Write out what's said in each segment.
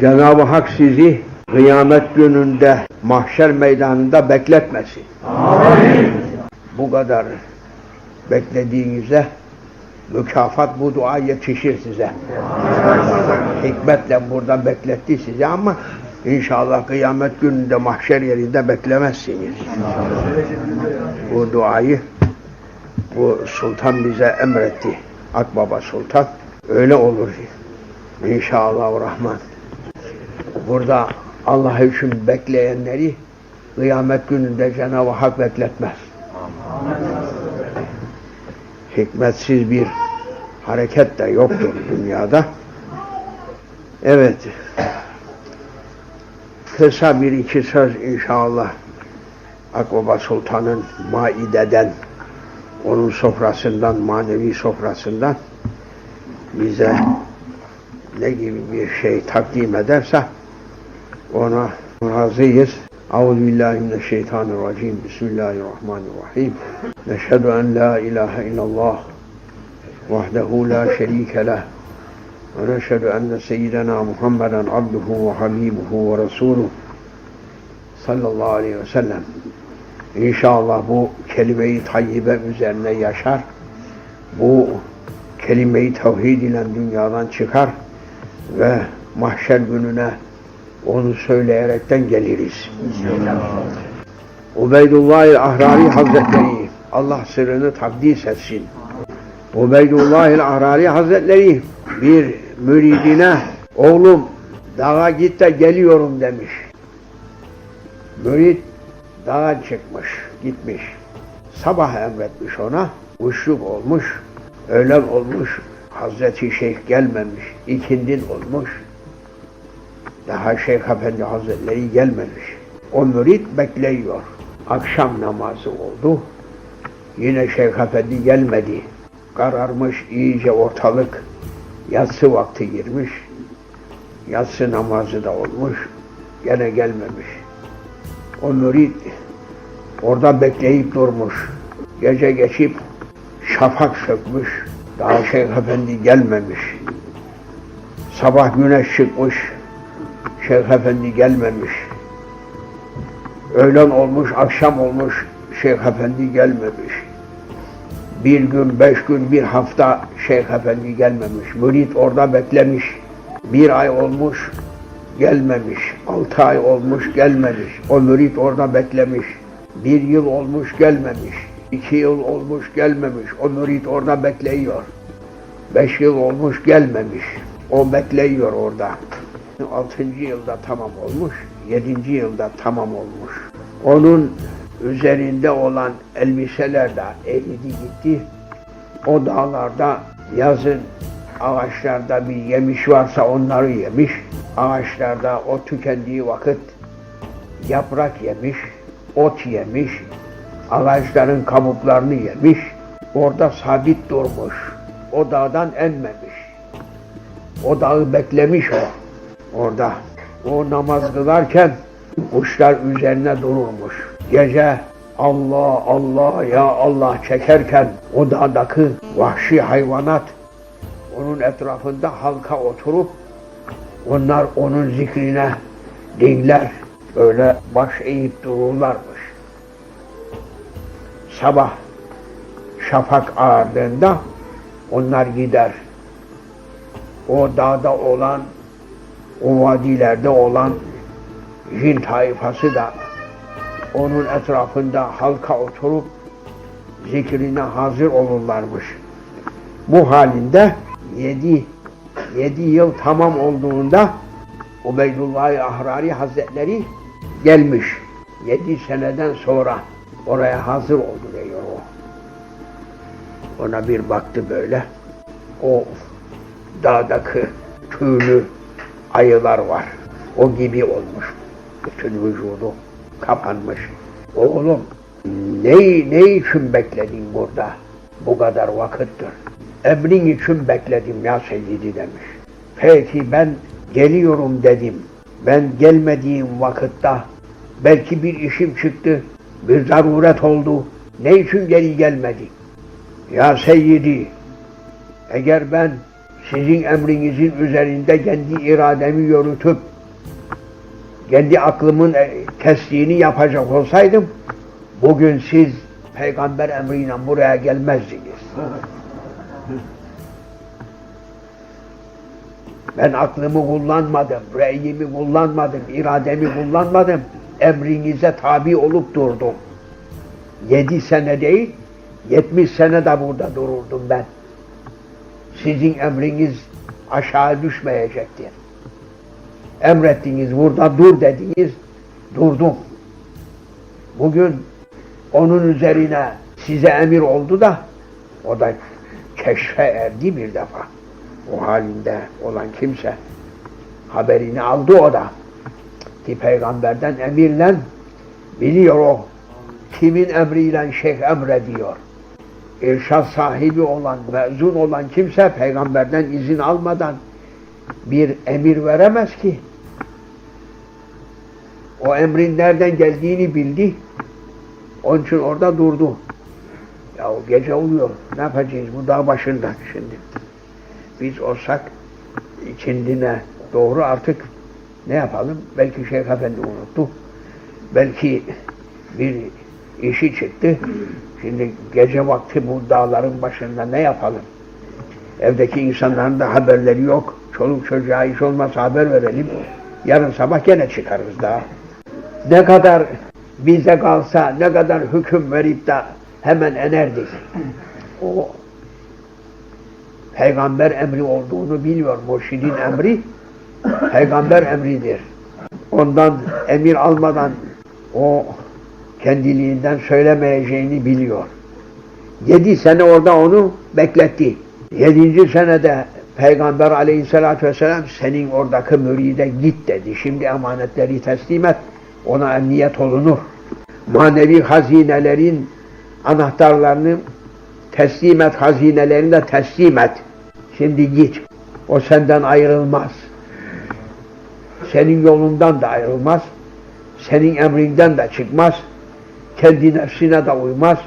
Cenab-ı Hak sizi kıyamet gününde mahşer meydanında bekletmesin. Bu kadar beklediğinizde mükafat bu dua yetişir size. Hikmetle burada bekletti sizi ama inşallah kıyamet gününde mahşer yerinde beklemezsiniz. Bu duayı bu sultan bize emretti. Akbaba Sultan. Öyle olur. İnşallah Rahman. Burada Allah için bekleyenleri kıyamet gününde Cenab-ı Hak bekletmez. Hikmetsiz bir hareket de yoktur dünyada. Evet. Kısa bir iki söz inşallah Akbaba Sultan'ın maideden onun sofrasından, manevi sofrasından bize ne gibi bir şey takdim ederse ona razıyız. Euzubillahimineşşeytanirracim. Bismillahirrahmanirrahim. Neşhedü en la ilahe illallah vahdehu la şerike leh ve neşhedü enne seyyidena Muhammeden abduhu ve habibuhu ve resuluhu sallallahu aleyhi ve sellem. İnşallah bu kelime-i tayyibe üzerine yaşar. Bu kelime-i tevhid ile dünyadan çıkar ve mahşer gününe onu söyleyerekten geliriz. Ubeydullah Ahrari Hazretleri Allah sırrını takdis etsin. Ubeydullah Ahrari Hazretleri bir müridine oğlum dağa git de geliyorum demiş. Mürid dağa çıkmış, gitmiş. Sabah emretmiş ona, uşluk olmuş, öğlen olmuş, Hazreti Şeyh gelmemiş, ikindin olmuş. Daha Şeyh Efendi Hazretleri gelmemiş. O mürit bekliyor. Akşam namazı oldu. Yine Şeyh Efendi gelmedi. Kararmış iyice ortalık. Yatsı vakti girmiş. Yatsı namazı da olmuş. Gene gelmemiş. O mürit orada bekleyip durmuş. Gece geçip şafak sökmüş. Daha Şeyh Efendi gelmemiş. Sabah güneş çıkmış. Şeyh Efendi gelmemiş. Öğlen olmuş, akşam olmuş. Şeyh Efendi gelmemiş. Bir gün, beş gün, bir hafta Şeyh Efendi gelmemiş. Mürit orada beklemiş. Bir ay olmuş, gelmemiş. Altı ay olmuş, gelmemiş. O mürit orada beklemiş. Bir yıl olmuş, gelmemiş. İki yıl olmuş, gelmemiş. O mürit orada bekliyor. Beş yıl olmuş, gelmemiş. O bekliyor orada. Altıncı yılda tamam olmuş. Yedinci yılda tamam olmuş. Onun üzerinde olan elbiseler de eridi gitti. O dağlarda yazın ağaçlarda bir yemiş varsa onları yemiş. Ağaçlarda o tükendiği vakit yaprak yemiş, ot yemiş, ağaçların kabuklarını yemiş. Orada sabit durmuş. O dağdan enmemiş. O dağı beklemiş o. Orada. O namaz kılarken kuşlar üzerine dururmuş. Gece Allah Allah ya Allah çekerken o dağdaki vahşi hayvanat onun etrafında halka oturup onlar onun zikrine dinler. Öyle baş eğip dururlarmış. Sabah şafak ağardığında onlar gider. O dağda olan, o vadilerde olan jin tayfası da onun etrafında halka oturup zikrine hazır olurlarmış. Bu halinde yedi, yedi yıl tamam olduğunda Ubeydullah Ahrari Hazretleri gelmiş. Yedi seneden sonra oraya hazır oldu diyor o. Ona bir baktı böyle. O dağdaki tüylü ayılar var. O gibi olmuş. Bütün vücudu kapanmış. Oğlum ne, ne için bekledin burada bu kadar vakittir? Emrin için bekledim ya seyyidi demiş. Peki ben geliyorum dedim. Ben gelmediğim vakitte belki bir işim çıktı, bir zaruret oldu. Ne için geri gelmedi? Ya seyyidi, eğer ben sizin emrinizin üzerinde kendi irademi yürütüp kendi aklımın e, tesliğini yapacak olsaydım bugün siz peygamber emriyle buraya gelmezdiniz. Ben aklımı kullanmadım, reyimi kullanmadım, irademi kullanmadım. Emrinize tabi olup durdum. Yedi sene değil, yetmiş sene de burada dururdum ben. Sizin emriniz aşağı düşmeyecektir. Emrettiniz, burada dur dediniz, durdum. Bugün onun üzerine size emir oldu da, o da keşfe erdi bir defa o halinde olan kimse haberini aldı o da. Ki peygamberden emirle biliyor o. Kimin emriyle şeyh emrediyor. İrşad sahibi olan, mezun olan kimse peygamberden izin almadan bir emir veremez ki. O emrin nereden geldiğini bildi. Onun için orada durdu. Ya o gece oluyor. Ne yapacağız? Bu dağ başında şimdi biz olsak kendine doğru artık ne yapalım? Belki Şeyh Efendi unuttu. Belki bir işi çıktı. Şimdi gece vakti bu dağların başında ne yapalım? Evdeki insanların da haberleri yok. Çoluk çocuğa iş olmazsa haber verelim. Yarın sabah gene çıkarız daha. Ne kadar bize kalsa, ne kadar hüküm verip de hemen enerdik. O peygamber emri olduğunu biliyor. Murşidin emri peygamber emridir. Ondan emir almadan o kendiliğinden söylemeyeceğini biliyor. Yedi sene orada onu bekletti. Yedinci senede Peygamber aleyhissalatü vesselam senin oradaki müride git dedi. Şimdi emanetleri teslim et. Ona emniyet olunur. Manevi hazinelerin anahtarlarını teslim et, hazinelerini de teslim et. Şimdi git. O senden ayrılmaz. Senin yolundan da ayrılmaz. Senin emrinden de çıkmaz. Kendi nefsine de uymaz.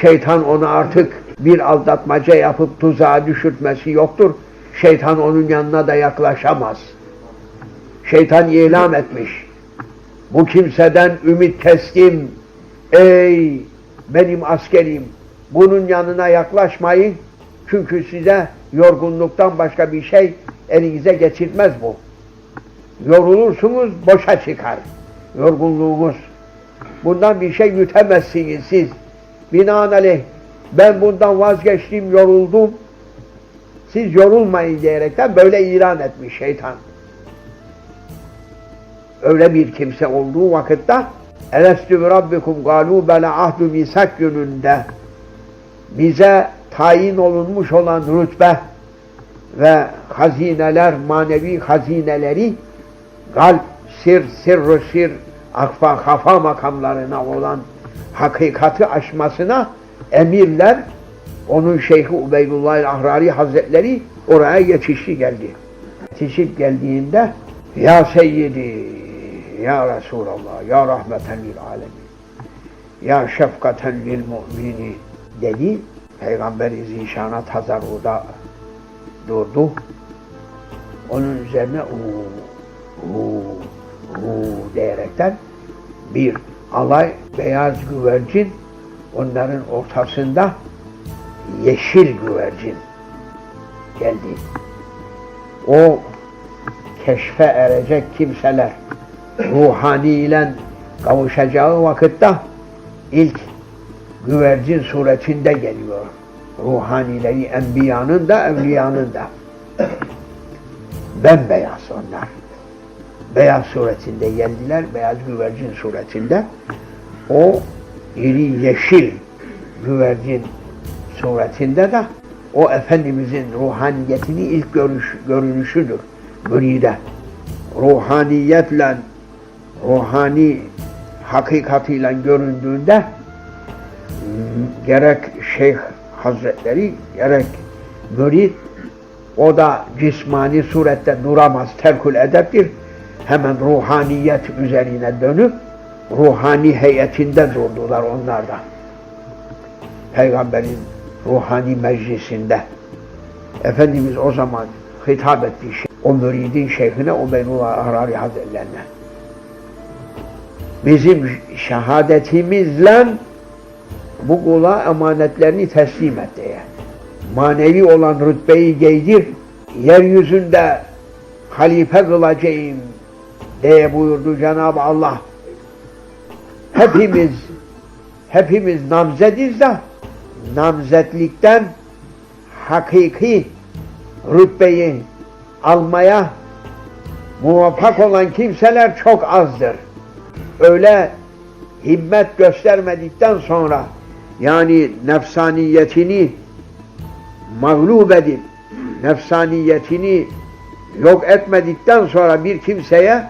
Şeytan ona artık bir aldatmaca yapıp tuzağa düşürtmesi yoktur. Şeytan onun yanına da yaklaşamaz. Şeytan ilan etmiş. Bu kimseden ümit teslim. Ey benim askerim bunun yanına yaklaşmayın. Çünkü size yorgunluktan başka bir şey elinize geçirmez bu. Yorulursunuz, boşa çıkar. Yorgunluğunuz. Bundan bir şey yütemezsiniz siz. Binaenaleyh ben bundan vazgeçtim, yoruldum. Siz yorulmayın diyerekten böyle ilan etmiş şeytan. Öyle bir kimse olduğu vakitte Elestü bi rabbikum galu bela ahdu misak gününde bize tayin olunmuş olan rütbe ve hazineler, manevi hazineleri kalp, sir, sirru sir, akfa, hafa makamlarına olan hakikati aşmasına emirler, onun Şeyhi Ubeydullah Ahrari Hazretleri oraya yetişti geldi. Yetişip geldiğinde Ya Seyyidi, Ya Resulallah, Ya Rahmeten lil Alemin, Ya Şefkaten lil Mu'minin dedi. Peygamber-i Zişan'a tazarruda durdu. Onun üzerine uuu, uuu, uuu diyerekten bir alay beyaz güvercin onların ortasında yeşil güvercin geldi. O keşfe erecek kimseler ruhani ile kavuşacağı vakitte ilk güvercin suretinde geliyor. Ruhanileri enbiyanın da evliyanın da. Bembeyaz onlar. Beyaz suretinde geldiler, beyaz güvercin suretinde. O iri yeşil güvercin suretinde de o Efendimizin ruhaniyetini ilk görüş, görünüşüdür müride. Ruhaniyetle, ruhani hakikatiyle göründüğünde gerek Şeyh Hazretleri gerek mürid o da cismani surette duramaz, terkül edeptir. Hemen ruhaniyet üzerine dönüp ruhani heyetinde durdular onlar da. Peygamberin ruhani meclisinde. Efendimiz o zaman hitap ettiği şey, o müridin şeyhine Ubeydullah Harari Hazretlerine. Bizim şehadetimizle bu kula emanetlerini teslim et diye. Manevi olan rütbeyi giydir, yeryüzünde halife kılacağım diye buyurdu Cenab-ı Allah. Hepimiz, hepimiz namzediz de namzetlikten hakiki rütbeyi almaya muvaffak olan kimseler çok azdır. Öyle himmet göstermedikten sonra yani nefsaniyetini mağlup edip nefsaniyetini yok etmedikten sonra bir kimseye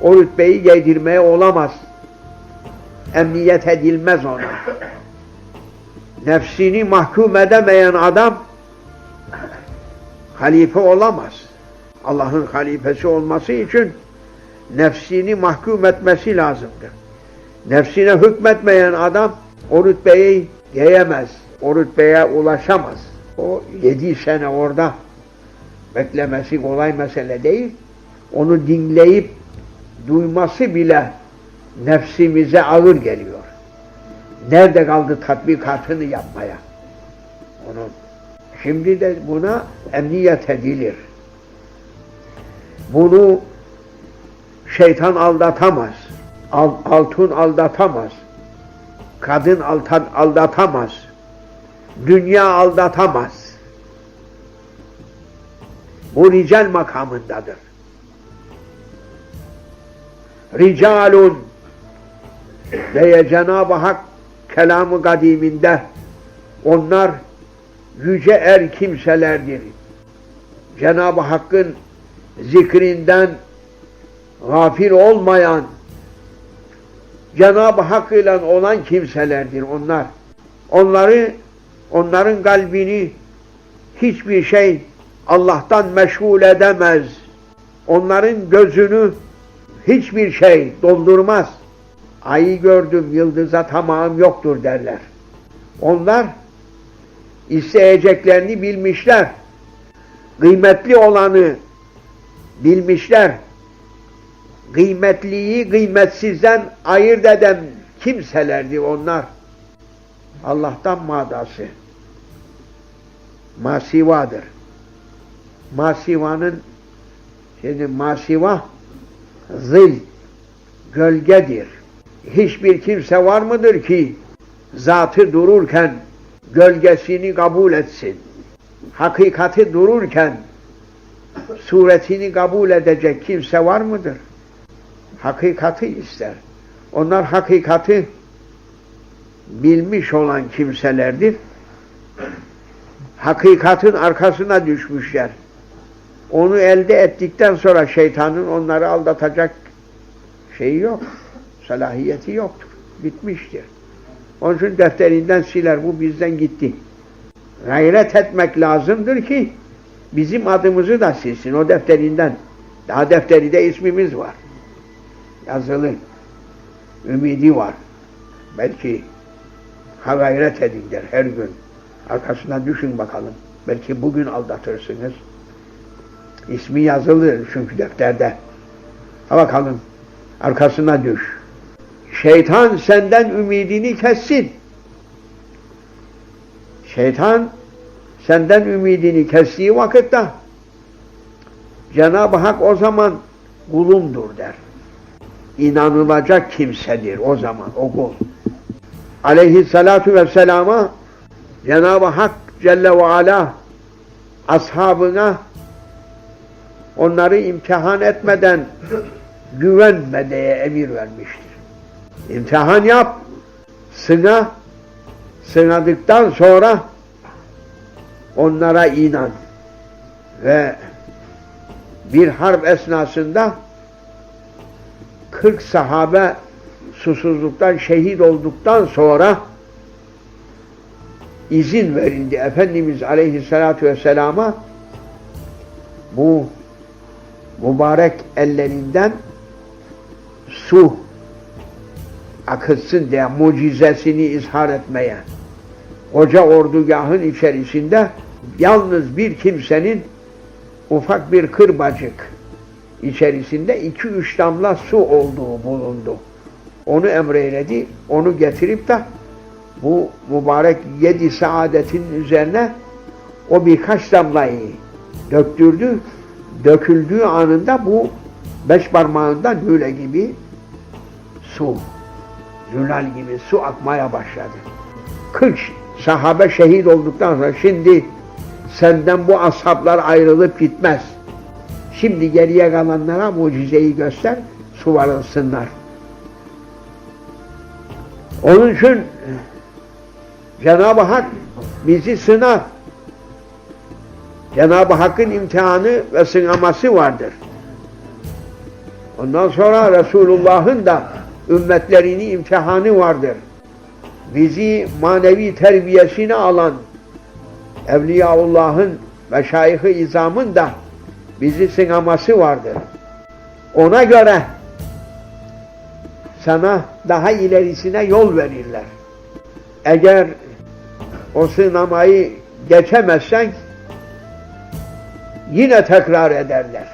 o rütbeyi giydirmeye olamaz. Emniyet edilmez ona. Nefsini mahkum edemeyen adam halife olamaz. Allah'ın halifesi olması için nefsini mahkum etmesi lazımdır. Nefsine hükmetmeyen adam o rütbeyi giyemez. O rütbeye ulaşamaz. O yedi sene orada beklemesi kolay mesele değil. Onu dinleyip duyması bile nefsimize ağır geliyor. Nerede kaldı tatbikatını yapmaya? Onun. Şimdi de buna emniyet edilir. Bunu şeytan aldatamaz. Al, altın aldatamaz. Kadın aldatamaz. Dünya aldatamaz. Bu rical makamındadır. Ricalun diye Cenab-ı Hak kelamı kadiminde onlar yüce er kimselerdir. Cenab-ı Hakk'ın zikrinden gafil olmayan Cenab-ı Hak ile olan kimselerdir onlar. Onları onların kalbini hiçbir şey Allah'tan meşgul edemez. Onların gözünü hiçbir şey doldurmaz. Ayı gördüm, yıldıza tamam yoktur derler. Onlar isteyeceklerini bilmişler. Kıymetli olanı bilmişler. Kıymetliyi kıymetsizden ayırt eden kimselerdi onlar. Allah'tan madası. Masivadır. Masivanın şimdi masiva zil, gölgedir. Hiçbir kimse var mıdır ki zatı dururken gölgesini kabul etsin? Hakikati dururken suretini kabul edecek kimse var mıdır? Hakikati ister. Onlar hakikati bilmiş olan kimselerdir. Hakikatin arkasına düşmüşler. Onu elde ettikten sonra şeytanın onları aldatacak şeyi yok. Salahiyeti yoktur. Bitmiştir. Onun için defterinden siler. Bu bizden gitti. Gayret etmek lazımdır ki bizim adımızı da silsin o defterinden. Daha defterinde ismimiz var. Yazılı. Ümidi var. Belki ha gayret edin der her gün. Arkasından düşün bakalım. Belki bugün aldatırsınız. İsmi yazılı çünkü defterde. Ha bakalım. Arkasına düş. Şeytan senden ümidini kessin. Şeytan senden ümidini kestiği vakitte Cenab-ı Hak o zaman kulumdur der. İnanılacak kimsedir o zaman o kul. Aleyhissalatu vesselama Cenab-ı Hak Celle ve Ala ashabına onları imtihan etmeden güvenme diye emir vermiştir. İmtihan yap, sına, sınadıktan sonra onlara inan. Ve bir harp esnasında 40 sahabe susuzluktan şehit olduktan sonra izin verildi Efendimiz Aleyhisselatü Vesselam'a bu mübarek ellerinden su akıtsın diye mucizesini izhar etmeye koca ordugahın içerisinde Yalnız bir kimsenin ufak bir kırbacık içerisinde iki üç damla su olduğu bulundu. Onu emreyledi. Onu getirip de bu mübarek yedi saadetin üzerine o birkaç damlayı döktürdü. Döküldüğü anında bu beş parmağından böyle gibi su, zülal gibi su akmaya başladı. 40 sahabe şehit olduktan sonra şimdi senden bu ashablar ayrılıp gitmez. Şimdi geriye kalanlara mucizeyi göster, su varılsınlar. Onun için Cenab-ı Hak bizi sınar. Cenab-ı Hakk'ın imtihanı ve sınaması vardır. Ondan sonra Resulullah'ın da ümmetlerini imtihanı vardır. Bizi manevi terbiyesini alan Evliyaullah'ın meşayih-i izamın da bizi sınaması vardır. Ona göre sana daha ilerisine yol verirler. Eğer o sınamayı geçemezsen yine tekrar ederler.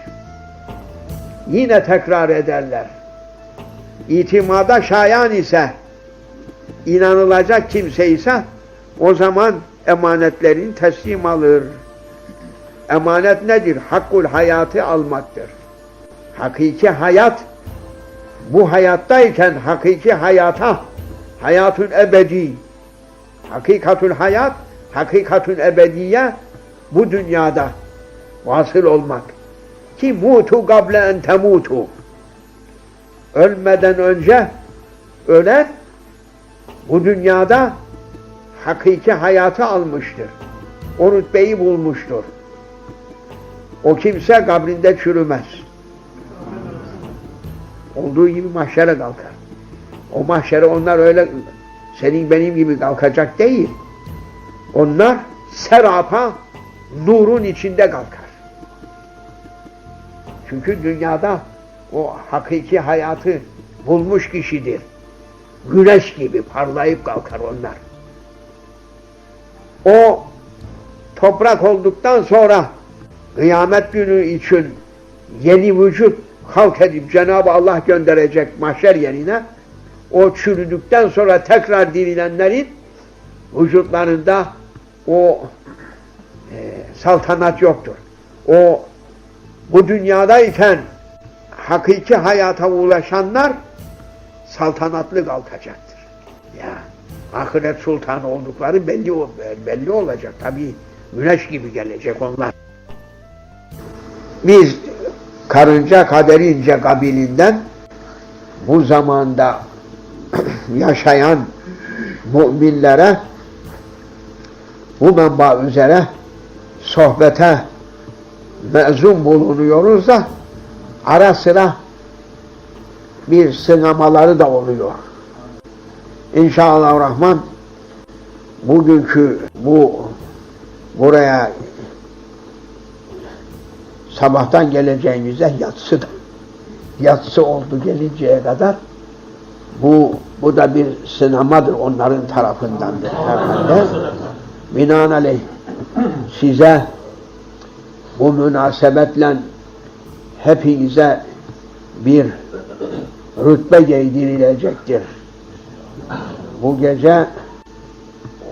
Yine tekrar ederler. İtimada şayan ise inanılacak kimse ise o zaman emanetlerini teslim alır. Emanet nedir? Hakkul hayatı almaktır. Hakiki hayat bu hayattayken hakiki hayata hayatun ebedi hakikatul hayat hakikatun ebediye bu dünyada vasıl olmak ki mutu gable en temutu ölmeden önce ölen bu dünyada hakiki hayatı almıştır. O rütbeyi bulmuştur. O kimse kabrinde çürümez. Olduğu gibi mahşere kalkar. O mahşere onlar öyle senin benim gibi kalkacak değil. Onlar serapa nurun içinde kalkar. Çünkü dünyada o hakiki hayatı bulmuş kişidir. Güneş gibi parlayıp kalkar onlar. O toprak olduktan sonra kıyamet günü için yeni vücut halk edip Cenab-ı Allah gönderecek mahşer yerine o çürüdükten sonra tekrar dirilenlerin vücutlarında o e, saltanat yoktur. O bu dünyadayken hakiki hayata ulaşanlar saltanatlı kalkacaktır. Ya ahiret sultanı oldukları belli belli olacak. Tabi güneş gibi gelecek onlar. Biz karınca kaderince kabilinden bu zamanda yaşayan müminlere bu menba üzere sohbete mezun bulunuyoruz da ara sıra bir sınamaları da oluyor. İnşallah Rahman bugünkü bu buraya sabahtan geleceğimize yatsı da yatsı oldu gelinceye kadar bu bu da bir sınamadır onların tarafındandır herhalde. Binaenaleyh size bu münasebetle hepinize bir rütbe giydirilecektir. Bu gece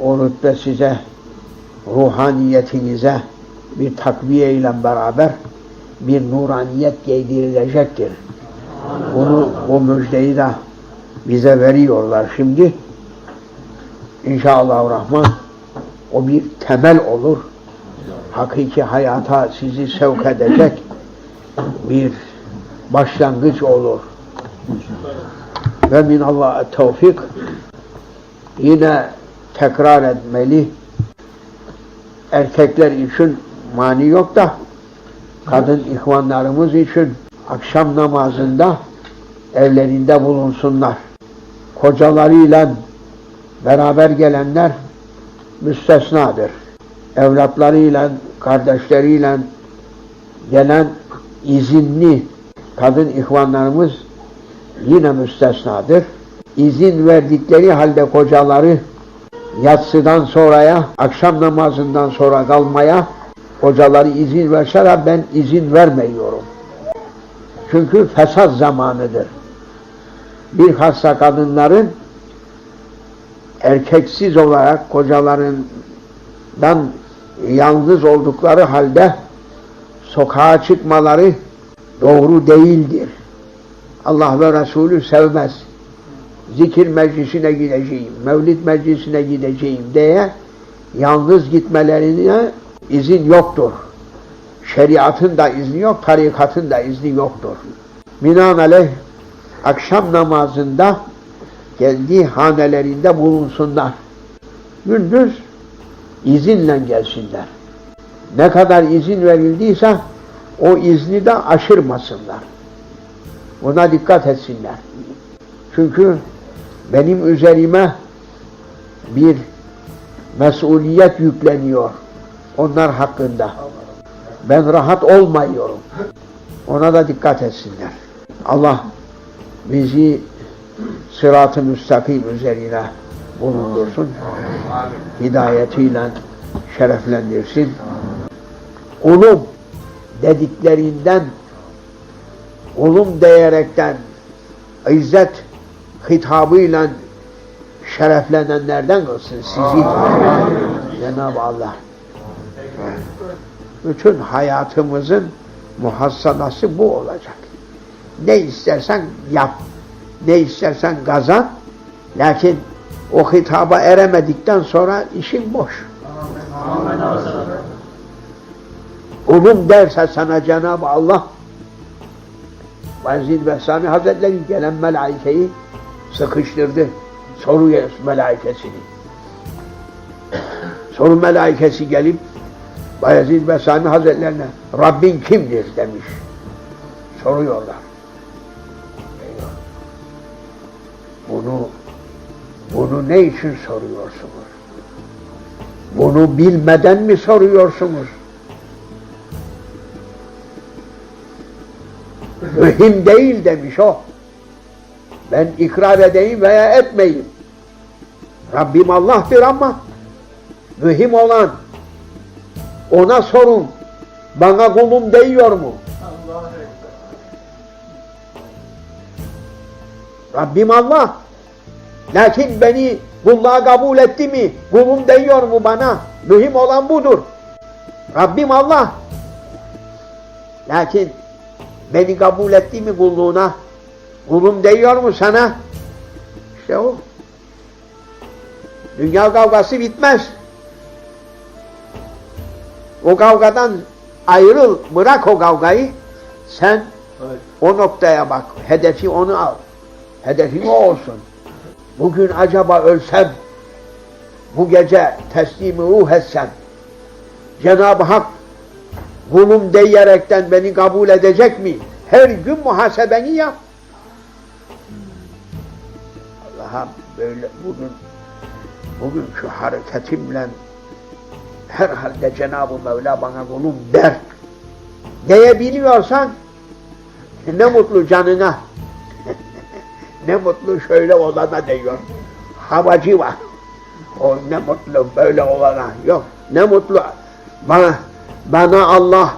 o rütbe size ruhaniyetinize bir takviye ile beraber bir nuraniyet giydirilecektir. Bunu, bu müjdeyi de bize veriyorlar şimdi. İnşallah Rahman o bir temel olur. Hakiki hayata sizi sevk edecek bir başlangıç olur. Ve min Allah tevfik yine tekrar etmeli. Erkekler için mani yok da kadın ihvanlarımız için akşam namazında evlerinde bulunsunlar. Kocalarıyla beraber gelenler müstesnadır. Evlatlarıyla, kardeşleriyle gelen izinli kadın ihvanlarımız yine müstesnadır. İzin verdikleri halde kocaları yatsıdan sonraya, akşam namazından sonra kalmaya hocaları izin verseler ben izin vermiyorum. Çünkü fesat zamanıdır. Bir hasta kadınların erkeksiz olarak kocalarından yalnız oldukları halde sokağa çıkmaları doğru değildir. Allah ve Resulü sevmez. Zikir meclisine gideceğim, mevlid meclisine gideceğim diye yalnız gitmelerine izin yoktur. Şeriatın da izni yok, tarikatın da izni yoktur. Binaenaleyh akşam namazında kendi hanelerinde bulunsunlar. Gündüz izinle gelsinler. Ne kadar izin verildiyse o izni de aşırmasınlar. Buna dikkat etsinler. Çünkü benim üzerime bir mesuliyet yükleniyor onlar hakkında. Ben rahat olmuyorum. Ona da dikkat etsinler. Allah bizi sırat-ı müstakim üzerine bulundursun. Hidayetiyle şereflendirsin. Ulum dediklerinden ulum diyerekten izzet hitabıyla şereflenenlerden olsun sizi. Cenab-ı Allah. Bütün hayatımızın muhassanası bu olacak. Ne istersen yap. Ne istersen kazan. Lakin o hitaba eremedikten sonra işin boş. Ulum derse sana Cenab-ı Allah Vezid Behsami Hazretleri gelen melaikeyi sıkıştırdı. Soru melaikesini. Soru melaikesi gelip Bayezid Bestami Hazretlerine Rabbin kimdir demiş. Soruyorlar. Bunu bunu ne için soruyorsunuz? Bunu bilmeden mi soruyorsunuz? Mühim değil demiş o. Ben ikrar edeyim veya etmeyeyim. Rabbim Allah'tır ama mühim olan ona sorun. Bana kulum değiyor mu? Rabbim Allah. Lakin beni kulluğa kabul etti mi? Kulum değiyor mu bana? Mühim olan budur. Rabbim Allah. Lakin beni kabul etti mi kulluğuna? Kulum değiyor mu sana? İşte o. Dünya kavgası bitmez. O kavgadan ayrıl, bırak o kavgayı. Sen Evet. o noktaya bak. Hedefi onu al. Hedefin o olsun. Bugün acaba ölsem, bu gece teslimi ruh etsem, Cenab-ı Hak kulum diyerekten beni kabul edecek mi? Her gün muhasebeni yap. Allah'a böyle bugün bugünkü hareketimle herhalde Cenab-ı Mevla bana kulum der. Diyebiliyorsan ne mutlu canına. Ne mutlu şöyle olana diyor. Havacı var. O ne mutlu böyle olana. Yok. Ne mutlu bana bana Allah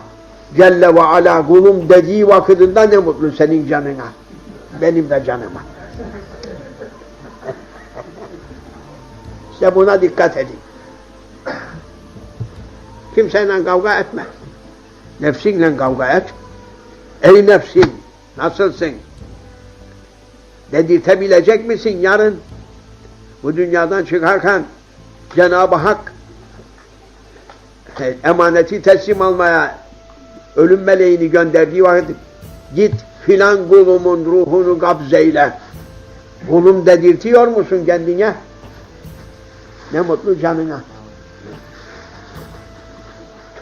Celle ve Ala kulum dediği vakitinde ne mutlu senin canına. Benim de canıma. İşte buna dikkat edin. Kimseyle kavga etme. Nefsinle kavga et. Ey nefsim nasılsın? Dedirtebilecek misin yarın? Bu dünyadan çıkarken Cenab-ı Hak e, emaneti teslim almaya ölüm meleğini gönderdiği vakit git filan kulumun ruhunu kabzeyle. Kulum dedirtiyor musun kendine? Ne mutlu canına.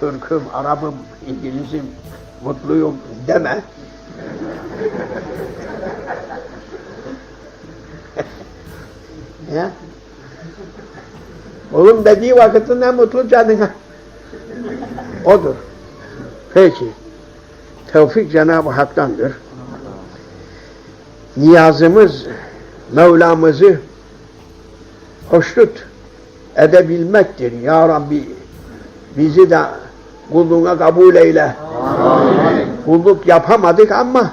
Türk'üm, Arap'ım, İngiliz'im, mutluyum deme. Ya. Oğlum dediği vakitin ne mutlu canına. Odur. Peki. Tevfik Cenab-ı Hak'tandır. Niyazımız Mevlamızı hoş tut. edebilmektir. Ya Rabbi bizi de kulluğuna kabul eyle. Kulluk yapamadık ama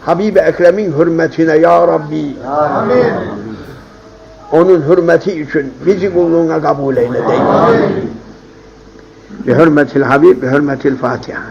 Habib-i Ekrem'in hürmetine Ya Rabbi onun hürmeti için bizi kulluğuna kabul eyle deyin. Bi hürmetil Habib, bi hürmetil Fatiha.